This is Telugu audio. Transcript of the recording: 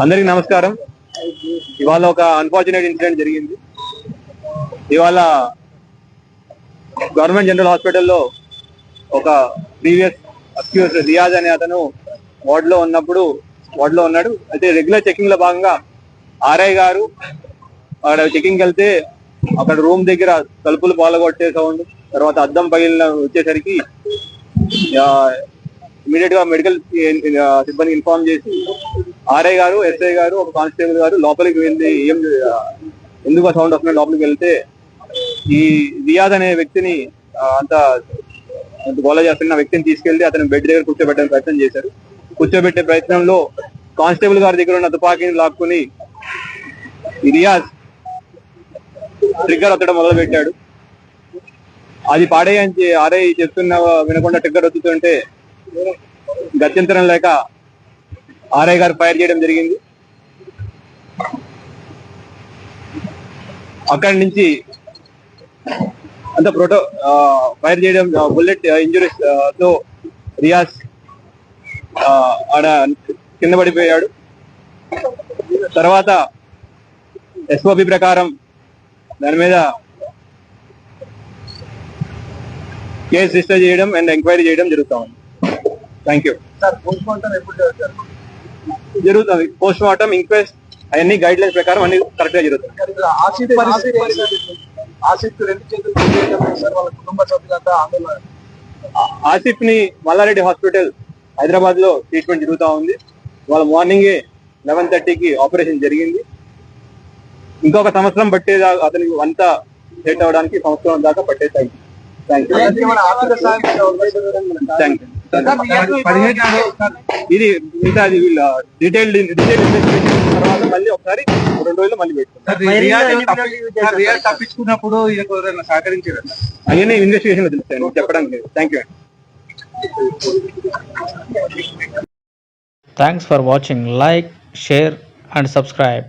అందరికి నమస్కారం. ఇవాళ ఒక అన్ఫార్చునేట్ ఇన్సిడెంట్ జరిగింది. ఇవాళ గవర్నమెంట్ జనరల్ హాస్పిటల్లో ఒక ప్రీవియస్ అక్యూస్ రియాజ్ అనే అతను వార్డ్లో ఉన్నప్పుడు వార్డ్లో ఉన్నాడు. అయితే రెగ్యులర్ చెకింగ్లో భాగంగా ఆర్ఐ గారు అక్కడ చెకింగ్ వెళ్తే అక్కడ రూమ్ దగ్గర తలుపులు పాలగొట్టే సౌండ్ తర్వాత అద్దం పగిలిన వచ్చేసరికి ఇమీడియట్గా మెడికల్ సిబ్బంది ఇన్ఫార్మ్ చేసి ఆర్ఐ గారు ఎస్ఐ గారు ఒక కానిస్టేబుల్ గారు లోపలికి వెళ్ళి ఏం ఎందుకు సౌండ్ వస్తున్నా లోపలికి వెళ్తే ఈ రియాజ్ అనే వ్యక్తిని అంత గోళ చేస్తున్న వ్యక్తిని తీసుకెళ్ళి అతను బెడ్ దగ్గర కూర్చోబెట్టే ప్రయత్నం చేశారు కూర్చోబెట్టే ప్రయత్నంలో కానిస్టేబుల్ గారి దగ్గర ఉన్న తుపాకీని లాక్కుని రియాజ్ ట్రిగ్గర్ అత్తడం మొదలు పెట్టాడు అది పాడేయని ఆర్ఐ చెప్తున్న వినకుండా ట్రిగ్గర్ ఒత్తుతుంటే గత్యంతరం లేక ఆర్ఐ గారు ఫైర్ చేయడం జరిగింది. అక్కడి నుంచి అంత ప్రోటో ఫైర్ చేయడం బుల్లెట్ ఇంజురీస్తో రియాజ్ ఆడ కింద పడిపోయాడు. తర్వాత ఎస్ఓపి ప్రకారం దాని మీద కేసు రిజిస్టర్ చేయడం అండ్ ఎంక్వైరీ చేయడం జరుగుతా ఉంది. థ్యాంక్ యూ జరుగుతుంది. పోస్ట్ మార్టం ఇంక్వెస్ట్ అవన్నీ గైడ్ లైన్స్ ప్రకారం అన్ని కరెక్ట్గా జరుగుతుంది ఆసిఫ్ రెండు చేతులు సార్? వాళ్ళ కుటుంబ సభ్యులంతా ఆందోళన. ఆ- ఆసిఫ్ని మల్లారెడ్డి హాస్పిటల్ హైదరాబాద్లో ట్రీట్మెంట్ జరుగుతా ఉంది. వాళ్ళ మార్నింగ్ లెవెన్ థర్టీకి ఆపరేషన్ జరిగింది. ఇంకొక సంవత్సరం పట్టేదా అతనికి అంతా సెట్ అవడానికి సంవత్సరం దాకా పట్టే థ్యాంక్ యూ ఇది మిగతా అది వీళ్ళ డీటెయిల్ డీటెయిల్ ఇన్వెస్టిగేషన్ తర్వాత మళ్ళీ ఒకసారి రెండు రోజులు మళ్ళీ పెట్టుకుంటాం తప్పించుకున్నప్పుడు సహకరించారు అవన్నీ ఇన్వెస్టిగేషన్ చెప్పడానికి thank you Thanks for watching. Like, share, and subscribe.